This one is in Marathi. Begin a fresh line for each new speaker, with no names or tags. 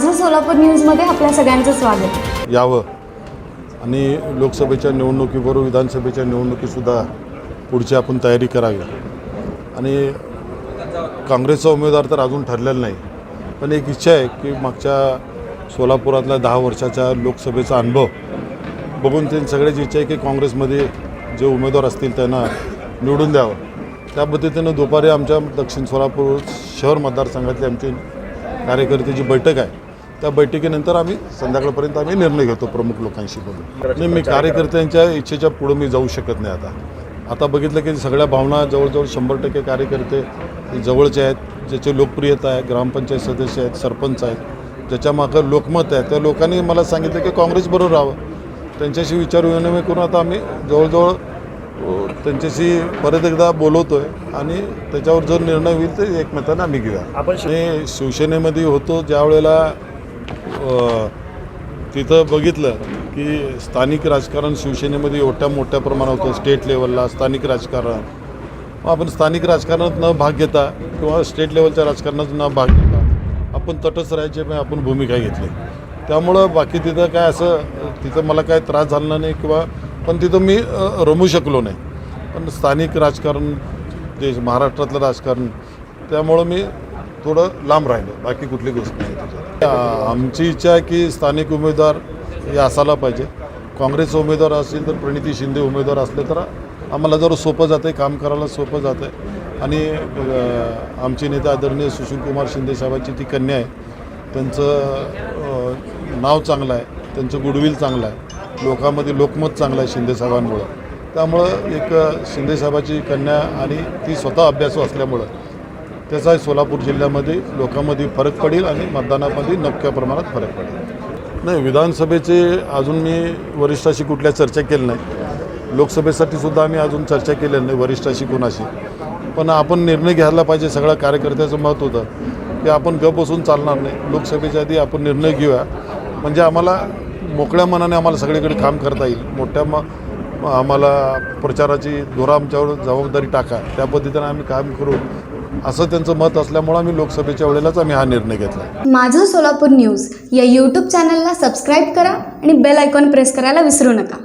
माझं सोलापूर न्यूजमध्ये आपल्या सगळ्यांचं स्वागत.
यावं. आणि लोकसभेच्या निवडणुकीबरोबर विधानसभेच्या निवडणुकीसुद्धा पुढची आपण तयारी करावी. आणि काँग्रेसचा उमेदवार तर अजून ठरलेला नाही. पण एक इच्छा आहे की मागच्या सोलापुरातल्या दहा वर्षाच्या लोकसभेचा अनुभव बघून ते सगळ्याची इच्छा आहे की काँग्रेसमध्ये जे उमेदवार असतील त्यांना निवडून द्यावं. त्या पद्धतीनं दुपारी आमच्या दक्षिण सोलापूर शहर मतदारसंघातली आमची कार्यकर्त्याची बैठक आहे. त्या बैठकीनंतर आम्ही संध्याकाळपर्यंत आम्ही निर्णय घेतो प्रमुख लोकांशी बोलून. नाही मी कार्यकर्त्यांच्या इच्छेच्या पुढं मी जाऊ शकत नाही आता. आता बघितलं की सगळ्या भावना जवळजवळ शंभर टक्के कार्यकर्ते जवळचे आहेत ज्याची लोकप्रियता आहे ग्रामपंचायत सदस्य आहेत सरपंच आहेत ज्याच्या मागं लोकमत आहे. त्या लोकांनी मला सांगितलं की काँग्रेसबरोबर राहावं. त्यांच्याशी विचार विनिमय करून आता आम्ही जवळजवळ त्यांच्याशी परत एकदा बोलवतो आहे आणि त्याच्यावर जो निर्णय होईल ते एकमेकांना आम्ही घेऊया.
आपण
शिवसेनेमध्ये होतो ज्या वेळेला अ, तिथं बघितलं की स्थानिक राजकारण शिवसेनेमध्ये एवढ्या मोठ्या प्रमाणात होतं स्टेट लेवलला स्थानिक राजकारण. मग आपण स्थानिक राजकारणात न भाग घेता किंवा स्टेट लेवलच्या राजकारणात न भाग घेता आपण तटस्थ राहायचे पण आपण भूमिका घेतली. त्यामुळं बाकी तिथं काय असं तिथं मला काय त्रास झाला नाही किंवा पण तिथं मी रमू शकलो नाही. पण स्थानिक राजकारण जे महाराष्ट्रातलं राजकारण त्यामुळं मी थोडं लांब राहिलं बाकी कुठली गोष्ट नाही त्याच्यात. आमची इच्छा आहे की स्थानिक उमेदवार हे असायला पाहिजे. काँग्रेस उमेदवार असतील तर प्रणिती शिंदे उमेदवार असले तर आम्हाला जरा सोपं जातं आहे काम करायला सोपं जातं आहे आणि आमचे नेते आदरणीय सुशीलकुमार शिंदे साहेबांची ती कन्या आहे. त्यांचं नाव चांगलं आहे त्यांचं गुडविल चांगलं आहे. लोकांमध्ये लोकमत चांगलं आहे शिंदे साहेबांमुळं. त्यामुळं एक शिंदेसाहेबाची शिंदे साहेबाची कन्या आणि ती स्वतः अभ्यासू असल्यामुळं त्याचा सोलापूर जिल्ह्यामध्ये लोकांमध्ये फरक पडेल आणि मतदानामध्ये नक्क्या प्रमाणात फरक पडेल. नाही विधानसभेचे अजून मी वरिष्ठाशी कुठल्या चर्चा केली नाही लोकसभेसाठी सुद्धा आम्ही अजून चर्चा केलेली नाही वरिष्ठाशी कोणाशी. पण आपण निर्णय घ्यायला पाहिजे सगळ्या कार्यकर्त्याचं मत होतं की आपण गप बसून चालणार नाही. लोकसभेच्या आधी आपण निर्णय घेऊया. म्हणजे आम्हाला मोकळ्या मनाने आम्हाला सगळीकडे काम करता येईल. मोठ्या म आम्हाला प्रचाराची धोरा आमच्यावर जबाबदारी टाका. त्या पद्धतीने आम्ही काम करू. असं त्यांचं मत असल्यामुळं आम्ही लोकसभेच्या वेळेलाच आम्ही हा निर्णय घेतला.
माझं सोलापूर न्यूज या यूट्यूब चॅनलला सबस्क्राईब करा आणि बेल आयकॉन प्रेस करायला विसरू नका.